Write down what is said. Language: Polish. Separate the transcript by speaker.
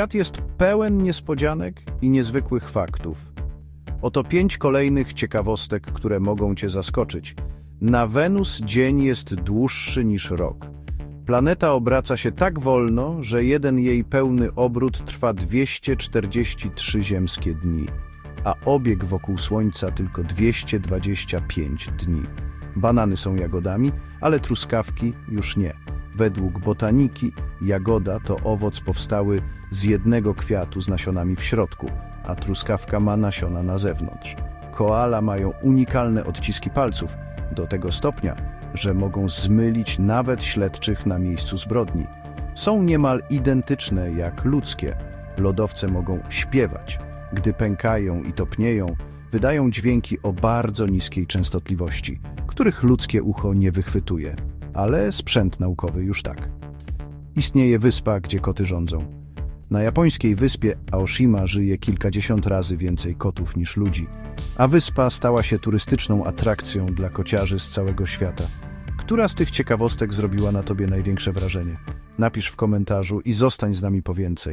Speaker 1: Świat jest pełen niespodzianek i niezwykłych faktów. Oto pięć kolejnych ciekawostek, które mogą Cię zaskoczyć. Na Wenus dzień jest dłuższy niż rok. Planeta obraca się tak wolno, że jeden jej pełny obrót trwa 243 ziemskie dni, a obieg wokół Słońca tylko 225 dni. Banany są jagodami, ale truskawki już nie. Według botaniki jagoda to owoc powstały z jednego kwiatu z nasionami w środku, a truskawka ma nasiona na zewnątrz. Koala mają unikalne odciski palców, do tego stopnia, że mogą zmylić nawet śledczych na miejscu zbrodni. Są niemal identyczne jak ludzkie. Lodowce mogą śpiewać. Gdy pękają i topnieją, wydają dźwięki o bardzo niskiej częstotliwości, których ludzkie ucho nie wychwytuje, ale sprzęt naukowy już tak. Istnieje wyspa, gdzie koty rządzą. Na japońskiej wyspie Aoshima żyje kilkadziesiąt razy więcej kotów niż ludzi, a wyspa stała się turystyczną atrakcją dla kociarzy z całego świata. Która z tych ciekawostek zrobiła na tobie największe wrażenie? Napisz w komentarzu i zostań z nami po więcej.